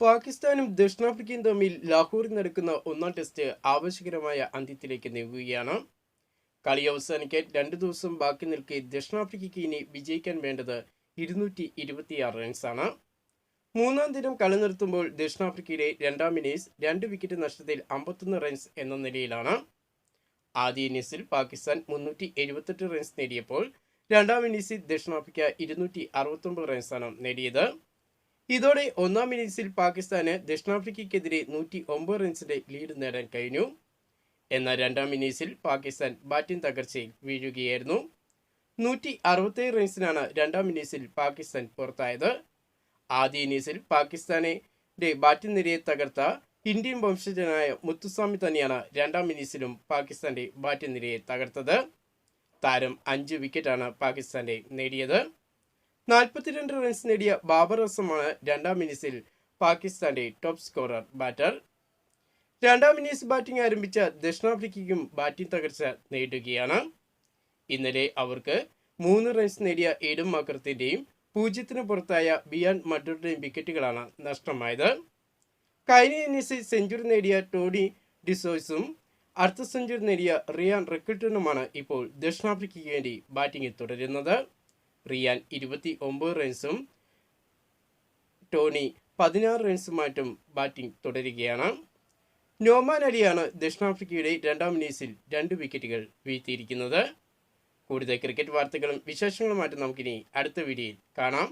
പാകിസ്ഥാനും ദക്ഷിണാഫ്രിക്കയും തമ്മിൽ ലാഹോറിൽ നടക്കുന്ന ഒന്നാം ടെസ്റ്റ് ആവശ്യകരമായ അന്ത്യത്തിലേക്ക് നീങ്ങുകയാണ്. കളി അവസാനിക്കാൻ രണ്ട് ദിവസം ബാക്കി നിൽക്കെ ദക്ഷിണാഫ്രിക്കയ്ക്ക് ഇനി വിജയിക്കാൻ വേണ്ടത് ഇരുന്നൂറ്റി ഇരുപത്തിയാറ് റൺസാണ് മൂന്നാം ദിനം കളി നിർത്തുമ്പോൾ ദക്ഷിണാഫ്രിക്കയുടെ രണ്ടാം ഇന്നിംഗ്സ് രണ്ട് വിക്കറ്റ് നഷ്ടത്തിൽ അമ്പത്തൊന്ന് റൺസ് എന്ന നിലയിലാണ്. ആദ്യ ഇന്നിംഗ്സിൽ പാകിസ്ഥാൻ മുന്നൂറ്റി എഴുപത്തെട്ട് റൺസ് നേടിയപ്പോൾ രണ്ടാം ഇന്നിംഗ്സിൽ ദക്ഷിണാഫ്രിക്ക ഇരുന്നൂറ്റി അറുപത്തൊമ്പത് റൺസാണ് നേടിയത്. ഇതോടെ ഒന്നാം ഇന്നിംഗ്സിൽ പാകിസ്ഥാന് ദക്ഷിണാഫ്രിക്കയ്ക്കെതിരെ നൂറ്റി ഒമ്പത് റൺസിന്റെ ലീഡ് നേടാൻ കഴിഞ്ഞു. എന്നാൽ രണ്ടാം ഇന്നിംഗ്സിൽ പാകിസ്ഥാൻ ബാറ്റിംഗ് തകർച്ചയിൽ വീഴുകയായിരുന്നു. നൂറ്റി അറുപത്തേഴ് റൺസിനാണ് രണ്ടാം ഇന്നിംഗ്സിൽ പാകിസ്ഥാൻ പുറത്തായത്. ആദ്യ ഇന്നിംഗ്സിൽ പാകിസ്ഥാനെ ബാറ്റിംഗ് നിരയെ തകർത്ത ഇന്ത്യൻ വംശജനായ മുത്തുസ്വാമി തന്നെയാണ് രണ്ടാം ഇന്നിംഗ്സിലും പാകിസ്ഥാന്റെ ബാറ്റിംഗ് നിരയെ തകർത്തത്. താരം അഞ്ച് വിക്കറ്റാണ് പാകിസ്ഥാന്റെ നേടിയത്. നാൽപ്പത്തിരണ്ട് റൺസ് നേടിയ ബാബർ അസമാണ് രണ്ടാം ഇന്നിംഗ്സിൽ പാകിസ്ഥാന്റെ ടോപ്പ് സ്കോറർ ബാറ്റർ രണ്ടാം ഇന്നിംഗ്സ് ബാറ്റിംഗ് ആരംഭിച്ച ദക്ഷിണാഫ്രിക്കയ്ക്കും ബാറ്റിംഗ് തകർച്ച നേടുകയാണ് ഇന്നലെ അവർക്ക് മൂന്ന് റൺസ് നേടിയ ഏഡം മക്കർത്തിന്റെയും പൂജ്യത്തിന് പുറത്തായ ബിയാൻ മഡ്ഡറുടെയും വിക്കറ്റുകളാണ് നഷ്ടമായത്. കഴിഞ്ഞ ഇന്നിംഗ്സിൽ സെഞ്ചുറി നേടിയ ടോണി ഡിസോയ്സും അർദ്ധ സെഞ്ചുറി നേടിയ റിയാൻ റെക്കിട്ടനുമാണ് ഇപ്പോൾ ദക്ഷിണാഫ്രിക്കയ്ക്ക് വേണ്ടി ബാറ്റിംഗിൽ തുടരുന്നത്. റിയാൻ ഇരുപത്തി ഒമ്പത് റൺസും ടോണി പതിനാറ് റൺസുമായിട്ടും ബാറ്റിംഗ് തുടരുകയാണ്. നോമാൻ അലിയാണ് ദക്ഷിണാഫ്രിക്കയുടെ രണ്ടാം ഇന്നിംഗ്സിൽ രണ്ട് വിക്കറ്റുകൾ വീഴ്ത്തിയിരിക്കുന്നത്. കൂടുതൽ ക്രിക്കറ്റ് വാർത്തകളും വിശേഷങ്ങളുമായിട്ട് നമുക്കിനി അടുത്ത വീഡിയോയിൽ കാണാം.